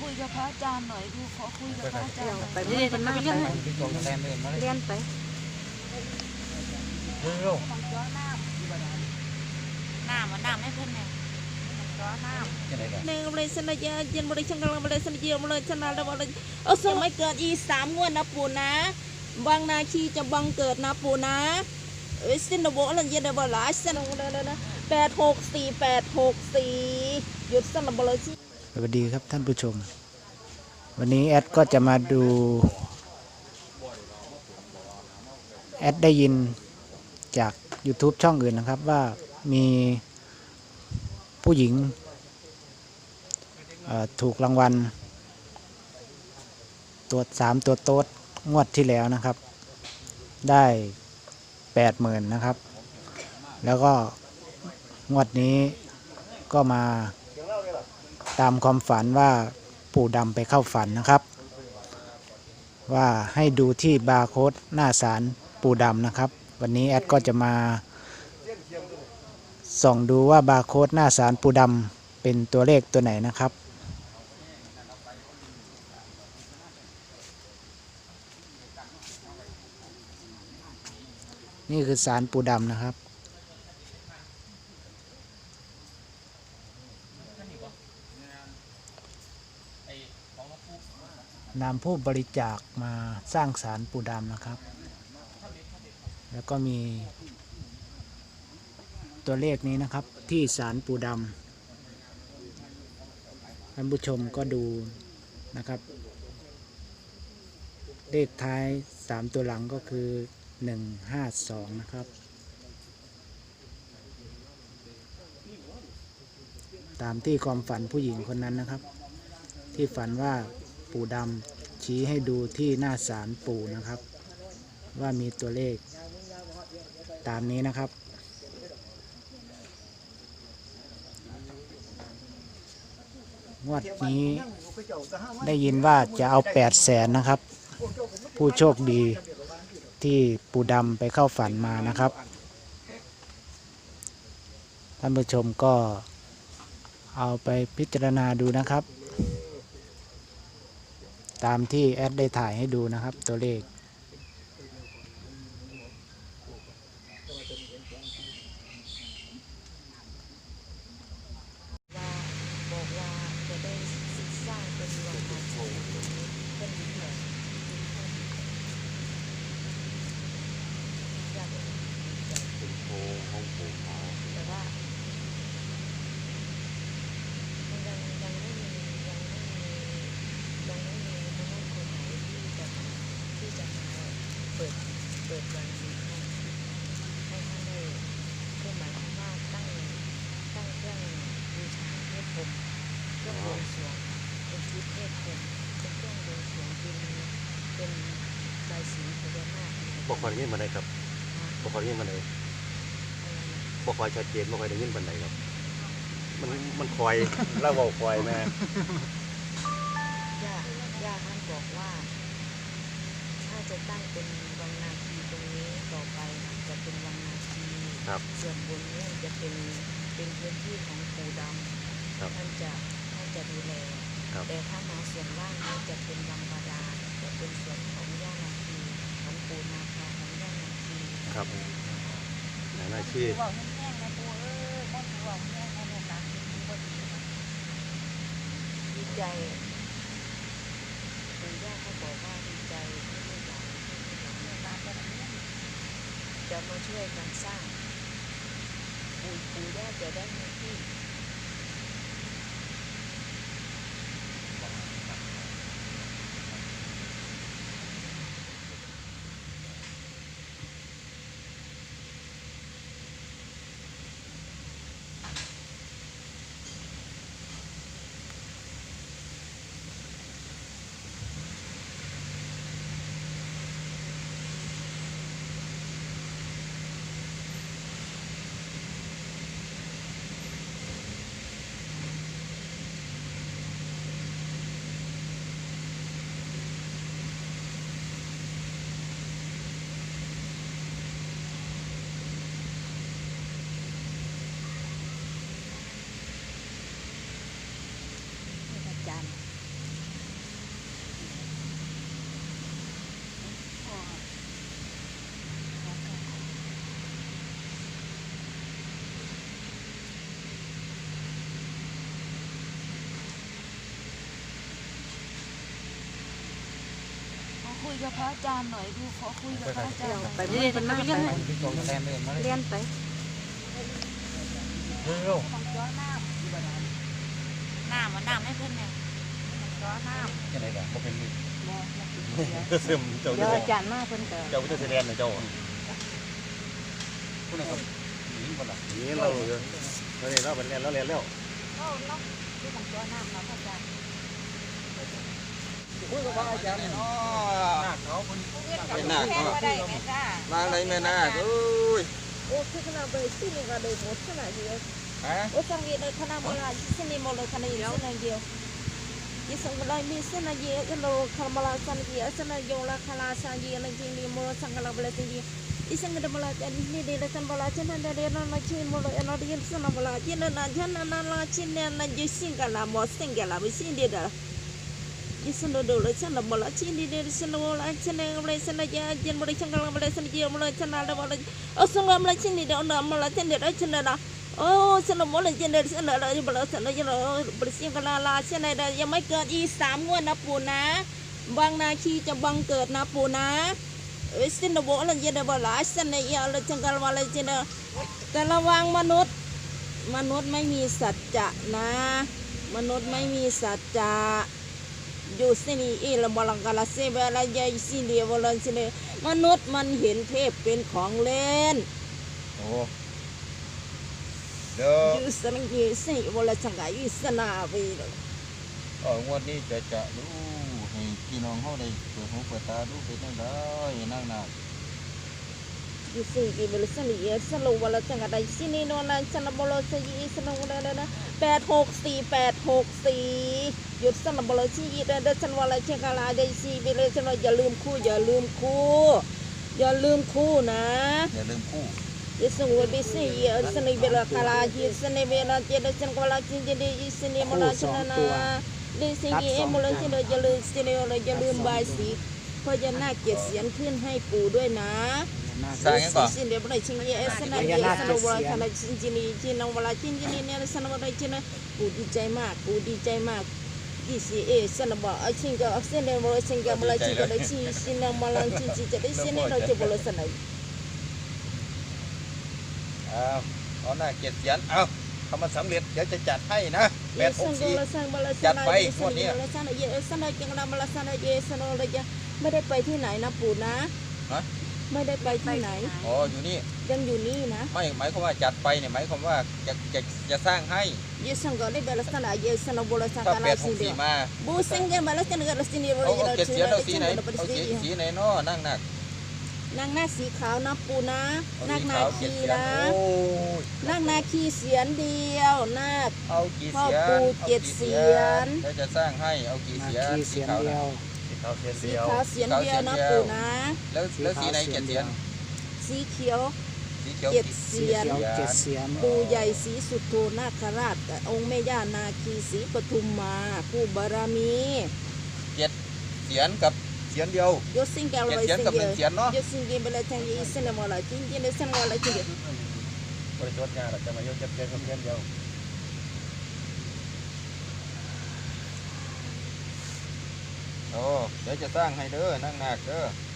คุยกับพระอาจารย์หน่อยดูขอคุยกับพระอาจารย์หน่อยไปเรื่อยๆมาไปพี่โจแลนเลยมาเลยเรียนไปเร็วน้ำมันน้ำให้เพื่อนเนี่ยร้อนน้ำๆยังไงกันหนึ่งเลยสัญญาเย็นบริชังกำลังบริสัญญาบริชนะแล้วบริเออสมัยเกิดอีสามงวดนะปู่นะบางนาคีจะบังเกิดนะปู่นะเอ้ยสินโบอะไรเย็นได้บ่หลายสินโบเลยนะแปดหกสี่แปดหกสี่หยุดสนบริสิ สวัสดีครับท่านผู้ชม วันนี้แอดก็จะมาดูแอดได้ยินจาก YouTube ช่องอื่นนะครับว่ามีผู้หญิงถูกรางวัล ตัวสามตัวโต๊ดงวดที่แล้วนะครับ ได้แปดหมื่นนะครับ แล้วก็งวดนี้ก็มา ตามความฝันว่าปู่ดำไปเข้าฝันนะครับ ว่าให้ดูที่บาร์โค้ดหน้าศาลปู่ดำนะครับ วันนี้แอดก็จะมาส่องดูว่าบาร์โค้ดหน้าศาลปู่ดำเป็นตัวเลขตัวไหนนะครับ นี่คือศาลปู่ดำนะครับ นำผู้บริจาคมาสร้างศาลปู่ดำนะครับ แล้วก็มี ตัวเลขนี้นะครับที่ศาลปู่ดำท่านผู้ชมก็ดูนะครับ เลขท้าย 3 ตัวหลังก็คือ 152 นะครับตามที่ความฝันผู้หญิงคนนั้นนะครับ ที่ฝันว่า ปู่ดำชี้ให้ดูที่หน้าศาลปู่นะครับ ว่ามีตัวเลข ตามนี้นะครับ งวดนี้ได้ยินว่าจะเอา8 0 0แสนนะครับ ผู้โชคดีที่ปู่ดำไปเข้าฝันมานะครับ ท่านผู้ชมก็เอาไปพิจารณาดูนะครับ ตามที่แอดได้ถ่ายให้ดูนะครับตัวเลข ว่าบอกว่าจะได้สร้างเป็นวังนาทีเป็นเหมือนอยากแต่ว่ามันยังยังไม่มียังไม่มียังไม่มีมนุษย์คนไหนที่จะมาที่จะมาเปิด เปิดวันนี้ให้ให้ท่านได้คือหมายความว่าตั้งตั้งเครื่องบูชาเทพพรมเครื่องบวงสรวงเป็นชุดเทพพรมเป็นเครื่องบวงสรวงเป็นเป็นใบายสีพญานาคบอกคอยได้ยินมาได้ครับบอกคอยได้ยินมาได้บอกคอยชัดเจนบอกคอยได้ยินบันไดครับมันมันคอยเราบอกคอยแม่ย่าย่าท่านบอกว่า ถ้าจะตั้งเป็นวังนางนี้ต่อไปน่ะจะเป็นวังนาคี ครับส่วนบนเนี่ยจะเป็นเป็นพื้นที่ของปู่ดำครับท่านจะท่านจะดูแลครับ แต่ถ้ามาส่วนล่างนี้จะเป็นวังบาดาลจะเป็นส่วนของย่านาคีของปู่นาคาของย่านาคีครับหนาหน้าชื่อบอกแห้งๆนะปูเอ้ยบ่ถือว่าแห้งๆนะลูกหลานเป็นบ่ดีนะดีใจปู่ย่าเขาบอกว่าดีใจที่ลูกหลานที่ลูกหลานหลานบ่ได้เลี้ยงจะมาช่วยกันสร้าง ปู่ปู่ย่าจะ ยกับพระอาจารย์หน่อยดูขอคุยกับพระอาจารย์หน่อยไปเป็นนั่งไปเรงแรมเดินเรียนไปเร็วต้องจ้อน้ำน้ำมันหน้ำให้เพิ่นเนี่ยต้องจ้อน้ำจะไหนแบบเป็นมือบ่มันเสียซึมเจ้าเดี๋ยวจะอาจารย์มาเพิ่นก็เจ้าจะแสดงนะเจ้าผู้นั้นก็หนีบ่ล่ะนี่เราเราเนี่ยเราเป็นเรียนแล้วเรียนแล้วโอ้เนาะที่ต้องจ้อน้ำครับพระอาจารย์คุยกับพระอาจารย์ เนาะเขาคนเป็นหนักก็ได้ไหมจ้ามาเลยแม่นาคเอ้ยโอ้คือขนาดไปที่นี่ก็ได้หมดขนาดเดียวฮะโอ้สังเกตเลยขนาดโบราณที่นี่โมเลยขนาดเดียวเดียวยี่สังเกตมีเส้นเยอะกันโลคามาลาสันเยอะเส้นโยลาคาลาสันเยอะนั่นจริงนี่โมสังกลาเบลจริงอีสังเกตบลาจันนี่เดลสันบลาจันนั่นเดลนั่น สันโดเลยสันละบลชินดีเดสันละบลชินเองเลยสันละยาเจนบริชังกังบริสันเจียมเลยสันละบลเออสันละบลชินดีเดอนามลชินเดอชินเดนะโอ้สันละบลชินเดอสันละเลยบลสันละยาบริชังกังลาชินเดยังไม่เกิดอีสามงวดนะปู่นะบางนาคีจะบังเกิดนะปู่นะสินบลเยนบลาสันเอียลจังกัลวาลจินแต่ระวังมนุษย์ มนุษย์ไม่มีสัจจะนะ มนุษย์ไม่มีสัจจะ อยู่สินี่อีละบลังกาลาเซเบลายายสิเดียบลันสิเนมนุษย์มันเห็นเทพเป็นของเล่นโอ้เดี๋ยวอยู่สนังยีสิบลัสังกายุสนาไปเลยเอองวดนี้จะจะดูให้พี่น้องเขาได้เปิดหูเปิดตาดูเป็นจังไดนั่งนาคอยู่สิกีบลัสันยีสโลบลัสังกาได้สินี่นอนนันสนบลัสยีสนบลันนะแปดหกสี่แปดหกสี่ หยุดสนบลัสยีเดนสันวลัเชกาลาได้สิเบลสันอย่าลืมคู่อย่าลืมคู่อย่าลืมคู่นะอย่าลืมคู่ Yesu wabi si seni bela kala ji seni bela jadi sen kala ji jadi seni mula cina di sini em mula cina jalu sini oleh jalu basi เพราะจะน่าเกียรติเสียนขึ้นให้ปู่ด้วยนะสร้างยังก่อนสินเดี๋ยวไปชิงเยสนะเยสนะวลาชนะชินจินีจินวลาชินจินีเนี่ยสนะวลาชินะปู่ดีใจมากปู่ดีใจมาก ยี่สิเอสนบอกเอาชิงก็เส้นเดียวมลาชิงก็มลาชิงก็ได้ชิชินมลาชินจิจะได้เส้นเดียวเราจะมลาสนะเอาเอาหน้าเกียรติเสียนเอาทำมันสำเร็จ เดี๋ยวจะจัดให้นะแปดหกสี่ จัดไปงวดนี้ สนะเยสนะจังนะมละสนะเยสนะเลยจะไม่ได้ไปที่ไหนนะปู่นะฮะ ไม่ได้ไปที่ไหน อ๋ออยู่นี่ ยังอยู่นี่นะ ไม่หมายความว่าจัดไปเนี่ยหมายความว่าจะจะจะสร้างให้ เยสังก็ได้เบลสันเยสันบุลสังถ้ากัแปลาดหสิกเดีสี่ยวมาบูสิงเกมาลสันกัลสินีบุลเอายเอาลเกียรติเสียนเอาสีไหนเอาเอาสีสีไหนเนาะนั่งหนักนางหน้าสีขาวนะปู่นะเอานาสีคนาขาวเกียรคีติเสียนนะโอ้ยนาคนาคีเสียนเดียวนาคเอากี่พ่อเสียนปู่เอาเจ็ดกี่เสียนแล้วจะสร้างให้เอากี่นาเสียนคีเสียนขาวเดีนะยวที่เขาเสียนสีเดียวขาวเสียนเดียวนะปู่นะ แล้วแล้วสีไหนเกียรติเสียนสีเขียว สีเขียวเจ็ดกี่เสียนเขียวเจ็ดเสียนปู่ใหญ่ศรีสุโธนาคราชกับองค์แม่ย่านาคีศรีปทุมมาผู้บารมีเจ็ดเสียนกับเสียนเดียวยศสิงแก้วเจ็ดลอยเสียนสิงกับหเดีนึ่ยงเสียนเนาะยศสิงเกเบลทังยีเสนมอลาจินจินเสนมอลาจินเดียบริจดงานเราจะมาโยกเจ็ดเจ็ดกับเพี้ยนเดียวโอ้เดี๋ยวจะสร้างให้เด้อนั่งหนักเด้ออื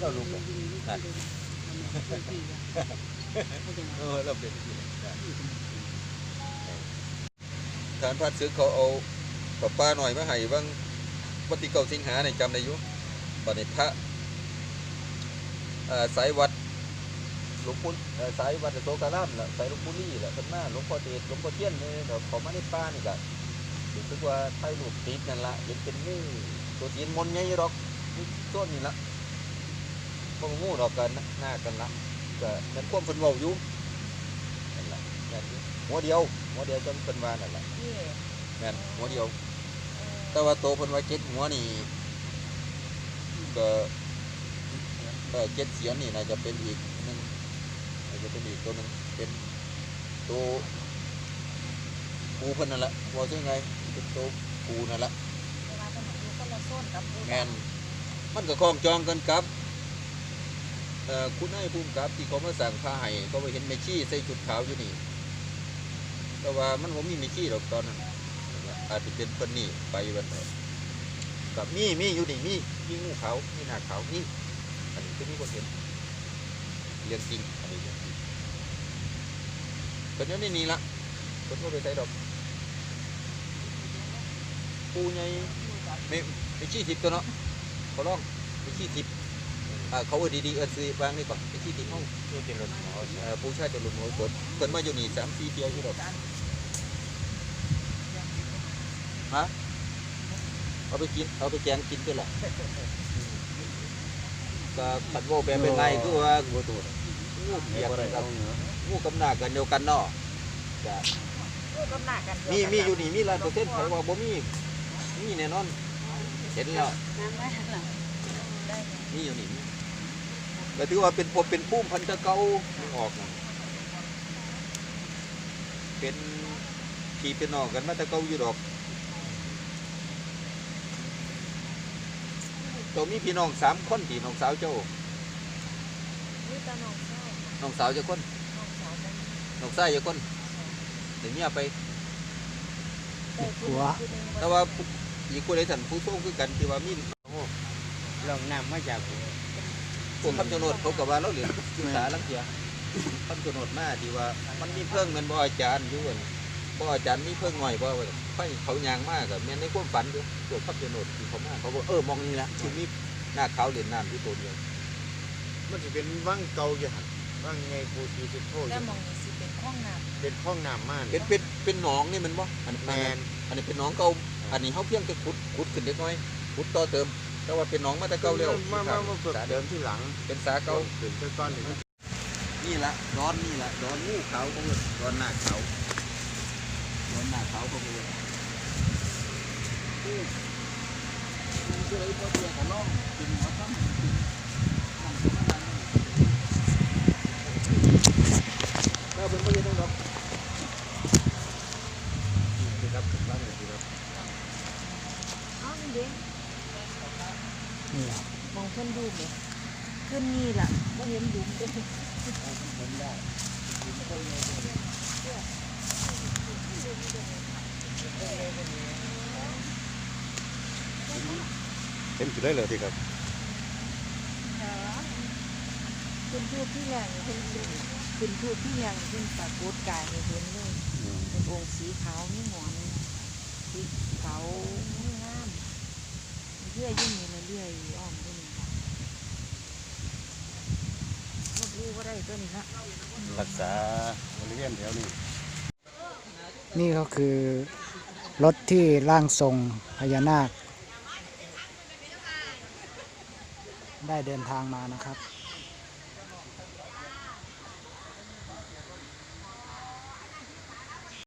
เราลูกเออเราเป็นการพัดซื้อเขาเอาปลาป้าหน่อยมาให้บ้างวันที่เก้าสิงหาเนี่ยจำได้ยู่บัดนี้พระสายวัดหลวงปู่สายวัดโสการามล่ะสายหลวงปู่ลี่ล่ะเพิ่นมาหลวงพ่อเดหลวงพ่อเทียนเนี่ยเดี๋ยวเขามาในป่านี่ก็รู้สึกว่าไทยรูปติดนั่นละเห็นเป็นงูตัวจีนมนต์ใหญ่หรอก ต้นนี่ละบ่งูดอกกันนะหน้ากันละก็นั่นความเพิ่นเว้าอยู่นั่นล่ะนั่นอยู่หัวเดียวหัวเดียวจนเพิ่นว่านั่นล่ะแม่นหัวเดียว แต่ว่าโตเพิ่นว่าเจ็ดหัวนี่ก็เออเจ็ดเสียนนี่น่าจะเป็นอีกหนึงน่าจะเป็นอีกตัวหนึงเป็นตัวปูเพิ่นนั่นแหละว่าใช่ไงเป็นตัวปูนั่นแหละเวลาคนอยู่ก็ต้นกับผู้แมน มันก็คล้องจองกันกับคุณนายภูมิกับที่เขามาสั่งผ้าให้เขาไปเห็นเมชี่ใส่ชุดขาวอยู่นี่ แต่ว่ามันผมมีเมชี่หรอกตอนนั้นอาจจะเป็นคนนี่ไปวันนั้นกับมีมีอยู่นี่มีมีงูขาวมีหน้าขาวนี่อันนี้คือมีคนเห็นเรื่องจริงอันนี้เรื่องจริงคนนี้นี่นี่ละคนก็ไปใส่ดอกปูใหญ่ไม่ไม่ชี้ทิพย์ตัวเนาะ เขาลองไม่ชี้ทิพย์อ่าเขาเอาดีๆเอินซื้อวางนี่ก่อนไม่ชี้ทิพย์เขาตัวเต็มรถหมอเอ่อปูชาติจะหลุดหัวกดเกินมาอยู่นี่สามสี่เดียวอยู่ดอกฮะเอาไปกินเอาไปแกงกินด้วยล่ะก็ขัดโวแบบเป็นไงคือว่าตัวตัวงูเปียกอะไรกัเอาบเนื้องูกำหนากันเดียวกันเนาะจะก็หนักกัน มีมีอยู่นี่มีร้านเปอร์เซ็นต์ใครว่าบ่มีมีแน่นอน เห็นแล้วน้ำได้หรอได้มีอยู่นี่มีก็ถือว่าเป็นพบเป็นพุ่มพันธุ์ตะเกาไม่ออกนะเป็นพี่เป็นน้องกันมาแตะเกาอยู่ดอกเจ้ามีพี่น้องสามคนพี่น้องสาวเจ้านี่ตาน้องเศร้าน้องสาวเจ้าคนน้องสาวกันน้องชายเจ้าคนเดี๋ยวเมียไปแต่ผู้หัวผู้หนึ่งแต่ว่าผู้ อีกคนใดท่านผู้ทรงคือกันที่ว่ามีลองน้ำมาจากพวกคำชะโนดเขากับว่าเราเหรียญศึกษาลังเทียคำชะโนดมาที่ว่า มันมีเพิ่งแมันบ่อาจารย์อยู่อั่นบ่อาจารย์มีเพิ่งหน่อยบ่ว่าไฟเขายางมากกับแม่นในความฝันอยู่พวกคำชะโนดที่เขามาเขาบอกเออมองนี่ละคือมีหน้าขาวเหรียญน้ำอยู่ตัวเดียวมันจะเป็นวังเก่าอยู่หันวังไงปูทีสิโทแล้วมองนี่สิเป็นห้องน้ำเป็นห้องน้ำม่านเป็นเป็นเป็นหนองนี่มันบ่อันแมนั้นนอันนี้เป็นหนองเก่า อันนี้เขาเพียงแต่ขุดขุดขึ้นเล็กน้อยขุดต่อเติม แต่ว่าเป็นหนองมาแต่เก่าแล้วมามามาฝึกเดิมที่หลังเป็นสาเก่าขึ้นไปก้อนหนึ่งนี่ละร้อนนี่ละร้อนงูขาวเขาเลยร้อนหน้าขาวร้อนหน้าขาวเขาเลยอู้อู้เจอไอ้พอเดียวของน้องกินหัวซ้ำกินนั่งกินนั่งแล้วเป็นไม่ได้ต้องรับนี่ครับขึ้นบ้านเลยครับ อ้าวนี่เด้ นี่ มองเพิ่นดูเลย ขึ้นนี่ล่ะก็เห็นหลุมเด้เห็นจุดได้เลยทีครับขึ้นทูบที่แรงขึ้นขึ้นทูบที่แรงขึ้นปรากฏกายให้เห็นเลยเป็นองค์สีขาวนี่หงอนสีขาวนี่งามเรื่อยยิ่งมีเรื่อยๆอ้อม ขึ้นรบรู้ว่าได้ตัวนี้ละรักษาบริเวณแถวนี้นี่ก็คือรถที่ร่างทรงพญานาค ได้เดินทางมานะครับ